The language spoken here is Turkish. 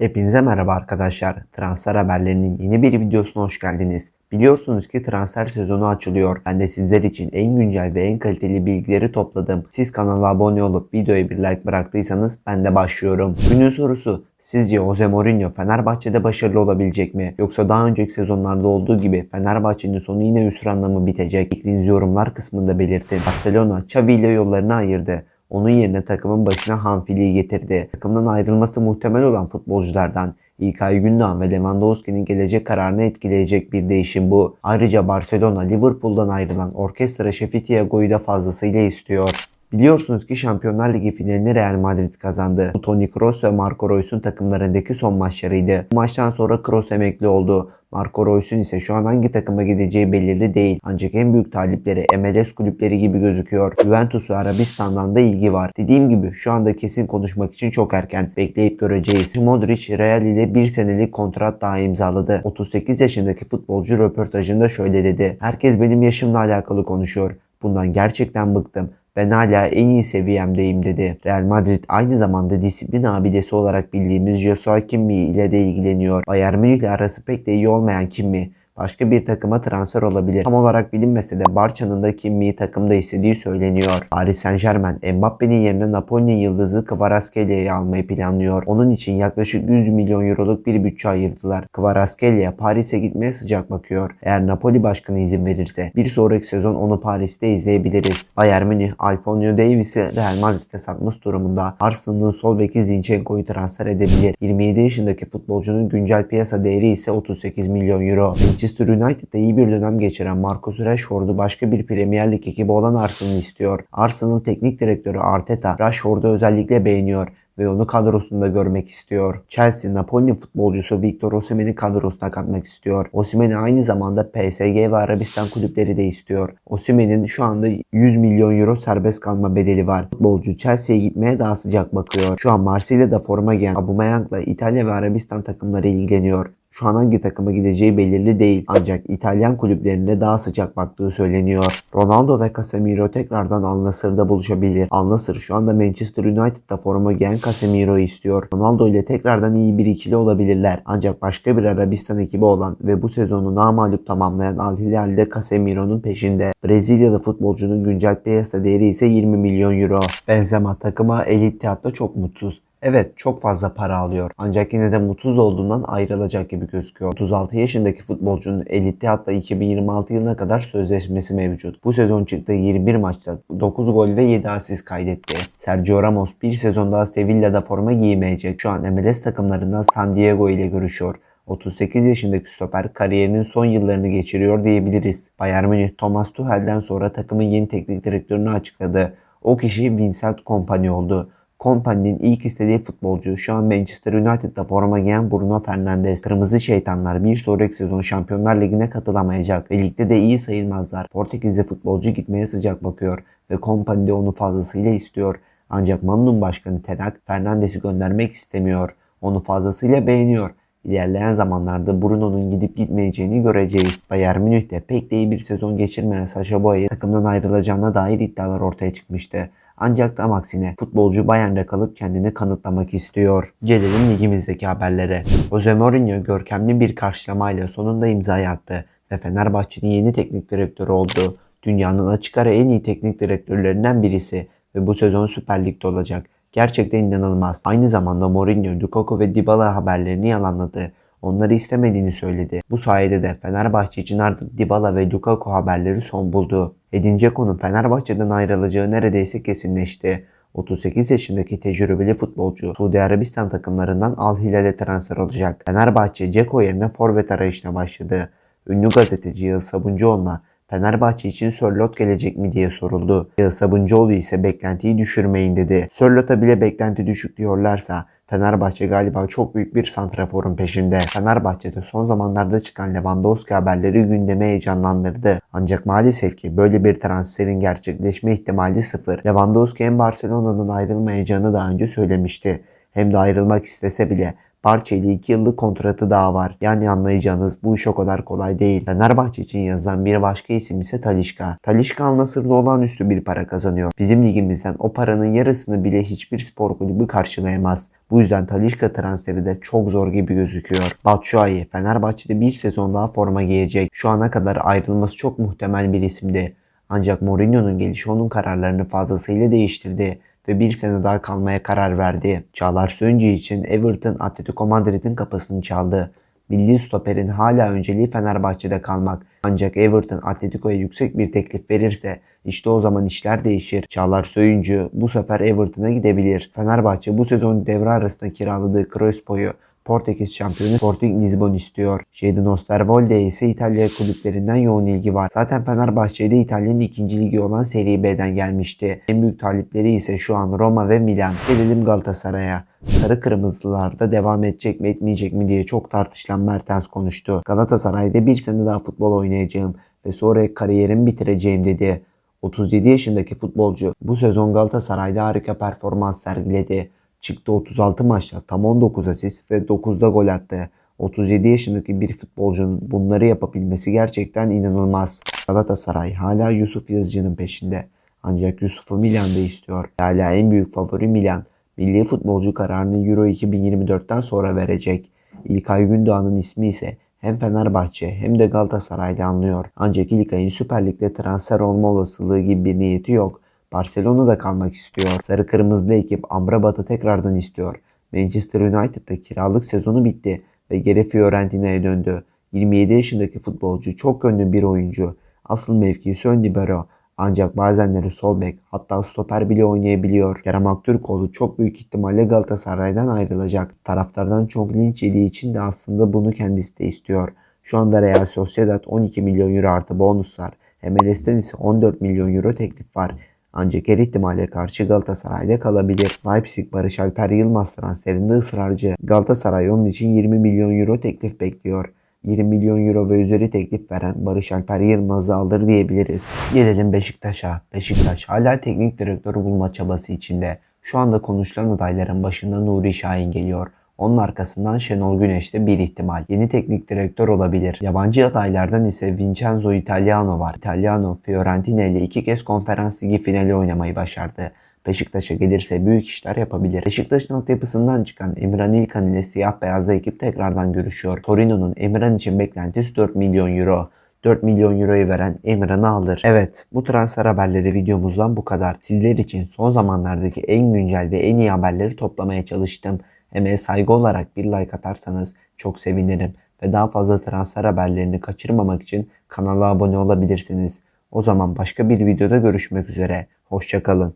Hepinize merhaba arkadaşlar. Transfer haberlerinin yeni bir videosuna hoş geldiniz. Biliyorsunuz ki transfer sezonu açılıyor. Ben de sizler için en güncel ve en kaliteli bilgileri topladım. Siz kanala abone olup videoya bir like bıraktıysanız ben de başlıyorum. Günün sorusu Sizce Jose Mourinho Fenerbahçe'de başarılı olabilecek mi? Yoksa daha önceki sezonlarda olduğu gibi Fenerbahçe'nin sonu yine hüsranla mı bitecek? Fikrinizi yorumlar kısmında belirtin. Barcelona Xavi ile yollarını ayırdı. Onun yerine takımın başına Hanfili'yi getirdi. Takımdan ayrılması muhtemel olan futbolculardan İlkay Gündoğan ve Lewandowski'nin gelecek kararını etkileyecek bir değişim bu. Ayrıca Barcelona Liverpool'dan ayrılan orkestra şefi Thiago'yu da fazlasıyla istiyor. Biliyorsunuz ki Şampiyonlar Ligi finalini Real Madrid kazandı. Bu Toni Kroos ve Marco Reus'un takımlarındaki son maçlarıydı. Bu maçtan sonra Kroos emekli oldu. Marco Reus'un ise şu an hangi takıma gideceği belirli değil. Ancak en büyük talipleri MLS kulüpleri gibi gözüküyor. Juventus ve Arabistan'dan da ilgi var. Dediğim gibi şu anda kesin konuşmak için çok erken. Bekleyip göreceğiz. Modric Real ile bir senelik kontrat daha imzaladı. 38 yaşındaki futbolcu röportajında şöyle dedi. Herkes benim yaşımla alakalı konuşuyor. Bundan gerçekten bıktım. Ben hala en iyi seviyemdeyim dedi. Real Madrid aynı zamanda disiplin abidesi olarak bildiğimiz Joshua Kimmi ile de ilgileniyor. Bayern Münih ile arası pek de iyi olmayan Kimmi başka bir takıma transfer olabilir. Tam olarak bilinmese de Barça'nın da Kimmi'yi takımda istediği söyleniyor. Paris Saint Germain Mbappe'nin yerine Napoli'nin yıldızı Kvaratskhelia almayı planlıyor. Onun için yaklaşık 100 milyon euroluk bir bütçe ayırdılar. Kvaratskhelia Paris'e gitmeye sıcak bakıyor. Eğer Napoli başkanı izin verirse bir sonraki sezon onu Paris'te izleyebiliriz. Bayern Münih Alfonso Davies'i Real Madrid'e satmış durumunda. Arsenal'ın sol beki Zinchenko'yu transfer edebilir. 27 yaşındaki futbolcunun güncel piyasa değeri ise 38 milyon euro. Manchester United'da iyi bir dönem geçiren Marcus Rashford'u başka bir Premier Lig ekibi olan Arsenal istiyor. Arsenal teknik direktörü Arteta Rashford'u özellikle beğeniyor ve onu kadrosunda görmek istiyor. Chelsea, Napoli futbolcusu Victor Osimhen'i kadrosuna katmak istiyor. Osimhen'i aynı zamanda PSG ve Arabistan kulüpleri de istiyor. Osimhen'in şu anda 100 milyon euro serbest kalma bedeli var. Futbolcu Chelsea'ye gitmeye daha sıcak bakıyor. Şu an Marsilya'da forma giyen Aubameyang'la İtalya ve Arabistan takımları ilgileniyor. Şu an hangi takıma gideceği belirli değil. Ancak İtalyan kulüplerine daha sıcak baktığı söyleniyor. Ronaldo ve Casemiro tekrardan Al Nassr'da buluşabilir. Al Nassr şu anda Manchester United'da forma giyen Casemiro'yu istiyor. Ronaldo ile tekrardan iyi bir ikili olabilirler. Ancak başka bir Arabistan ekibi olan ve bu sezonu namalup tamamlayan Al Hilal de Casemiro'nun peşinde. Brezilyalı futbolcunun güncel piyasa değeri ise 20 milyon euro. Benzema takıma El Ittihad'da çok mutsuz. Evet çok fazla para alıyor ancak yine de mutsuz olduğundan ayrılacak gibi gözüküyor. 36 yaşındaki futbolcunun elitte hatta 2026 yılına kadar sözleşmesi mevcut. Bu sezon çıktığı 21 maçta 9 gol ve 7 asist kaydetti. Sergio Ramos bir sezon daha Sevilla'da forma giymeyecek. Şu an MLS takımlarından San Diego ile görüşüyor. 38 yaşındaki stoper kariyerinin son yıllarını geçiriyor diyebiliriz. Bayern Münih Thomas Tuchel'den sonra takımın yeni teknik direktörünü açıkladı. O kişi Vincent Kompany oldu. Kompany'nin ilk istediği futbolcu şu an Manchester United'da forma giyen Bruno Fernandes. Kırmızı şeytanlar bir sonraki sezon Şampiyonlar Ligi'ne katılamayacak ve ligde de iyi sayılmazlar. Portekizli futbolcu gitmeye sıcak bakıyor ve Kompany de onu fazlasıyla istiyor. Ancak Manun Başkanı Tenak Fernandes'i göndermek istemiyor. Onu fazlasıyla beğeniyor. İlerleyen zamanlarda Bruno'nun gidip gitmeyeceğini göreceğiz. Bayern Münih'te pek de iyi bir sezon geçirmeyen Sacha Boey'e takımdan ayrılacağına dair iddialar ortaya çıkmıştı. Ancak tam aksine futbolcu Bayern'de kalıp kendini kanıtlamak istiyor. Gelelim ligimizdeki haberlere. Jose Mourinho görkemli bir karşılamayla sonunda imzayı attı ve Fenerbahçe'nin yeni teknik direktörü oldu. Dünyanın açık ara en iyi teknik direktörlerinden birisi ve bu sezon Süper Lig'de olacak. Gerçekten inanılmaz. Aynı zamanda Mourinho, Lukaku ve Dybala haberlerini yalanladı. Onları istemediğini söyledi. Bu sayede de Fenerbahçe için artık Dybala ve Lukaku haberleri son buldu. Edin Dzeko'nun Fenerbahçe'den ayrılacağı neredeyse kesinleşti. 38 yaşındaki tecrübeli futbolcu Suudi Arabistan takımlarından Al Hilal'e transfer olacak. Fenerbahçe Dzeko yerine forvet arayışına başladı. Ünlü gazeteci Yıl Sabuncuoğlu'na Fenerbahçe için Sörlot gelecek mi diye soruldu. Yıl Sabuncuoğlu ise beklentiyi düşürmeyin dedi. Sörlot'a bile beklenti düşük diyorlarsa Fenerbahçe galiba çok büyük bir santraforun peşinde. Fenerbahçe'de son zamanlarda çıkan Lewandowski haberleri gündeme heyecanlandırdı. Ancak maalesef ki böyle bir transferin gerçekleşme ihtimali sıfır. Lewandowski en Barcelona'dan ayrılmayacağını daha önce söylemişti. Hem de ayrılmak istese bile Barça ile 2 yıllık kontratı daha var. Yani anlayacağınız bu iş o kadar kolay değil. Fenerbahçe için yazılan bir başka isim ise Talişka. Talişka Al-Nassr'da olağanüstü bir para kazanıyor. Bizim ligimizden o paranın yarısını bile hiçbir spor kulübü karşılayamaz. Bu yüzden Talişka transferi de çok zor gibi gözüküyor. Batshuayi Fenerbahçe'de bir sezon daha forma giyecek. Şu ana kadar ayrılması çok muhtemel bir isimdi. Ancak Mourinho'nun gelişi onun kararlarını fazlasıyla değiştirdi ve bir sene daha kalmaya karar verdi. Çağlar Söyüncü için Everton Atletico Madrid'in kapısını çaldı. Milli stoperin hala önceliği Fenerbahçe'de kalmak. Ancak Everton Atletico'ya yüksek bir teklif verirse işte o zaman işler değişir. Çağlar Söyüncü bu sefer Everton'a gidebilir. Fenerbahçe bu sezon devre arasında kiraladığı Crespo'yu Portekiz şampiyonu Sporting Lisbon istiyor. Jadon Osterwolde ise İtalya kulüplerinden yoğun ilgi var. Zaten Fenerbahçe'de İtalya'nın ikinci ligi olan Serie B'den gelmişti. En büyük talipleri ise şu an Roma ve Milan. Gelelim Galatasaray'a. Sarı Kırmızılarda devam edecek mi etmeyecek mi diye çok tartışılan Mertens konuştu. Galatasaray'da bir sene daha futbol oynayacağım ve sonra kariyerimi bitireceğim dedi. 37 yaşındaki futbolcu bu sezon Galatasaray'da harika performans sergiledi. Çıktı 36 maçta tam 19 asist ve 9'da gol attı. 37 yaşındaki bir futbolcunun bunları yapabilmesi gerçekten inanılmaz. Galatasaray hala Yusuf Yazıcı'nın peşinde. Ancak Yusuf'u Milan'da istiyor. Hala en büyük favori Milan. Milli futbolcu kararını Euro 2024'ten sonra verecek. İlkay Gündoğan'ın ismi ise hem Fenerbahçe hem de Galatasaray'da anlıyor. Ancak İlkay'ın Süper Lig'de transfer olma olasılığı gibi bir niyeti yok. Barcelona'da kalmak istiyor. Sarı Kırmızılı ekip Amrabat'ı tekrardan istiyor. Manchester United'da kiralık sezonu bitti ve geri Fiorentina'ya döndü. 27 yaşındaki futbolcu çok yönlü bir oyuncu. Asıl mevkisi ön libero. Ancak bazenleri sol bek hatta stoper bile oynayabiliyor. Kerem Aktürkoğlu çok büyük ihtimalle Galatasaray'dan ayrılacak. Taraftardan çok linç yediği için de aslında bunu kendisi de istiyor. Şu anda Real Sociedad 12 milyon euro artı bonuslar. MLS'ten ise 14 milyon euro teklif var. Ancak her ihtimale karşı Galatasaray'da kalabilir. Leipzig Barış Alper Yılmaz transferinde ısrarcı. Galatasaray onun için 20 milyon euro teklif bekliyor. 20 milyon euro ve üzeri teklif veren Barış Alper Yılmaz'ı alır diyebiliriz. Gelelim Beşiktaş'a. Beşiktaş hala teknik direktörü bulma çabası içinde. Şu anda konuşulan adayların başında Nuri Şahin geliyor. Onun arkasından Şenol Güneş de bir ihtimal. Yeni teknik direktör olabilir. Yabancı adaylardan ise Vincenzo Italiano var. Italiano Fiorentina ile iki kez konferans ligi finali oynamayı başardı. Beşiktaş'a gelirse büyük işler yapabilir. Beşiktaş'ın altyapısından çıkan Emran İlkan ile siyah beyazlı ekip tekrardan görüşüyor. Torino'nun Emran için beklentisi 4 milyon euro. 4 milyon euroyu veren Emran'ı alır. Evet bu transfer haberleri videomuzdan bu kadar. Sizler için son zamanlardaki en güncel ve en iyi haberleri toplamaya çalıştım. Emeğe saygı olarak bir like atarsanız çok sevinirim. Ve daha fazla transfer haberlerini kaçırmamak için kanala abone olabilirsiniz. O zaman başka bir videoda görüşmek üzere. Hoşçakalın.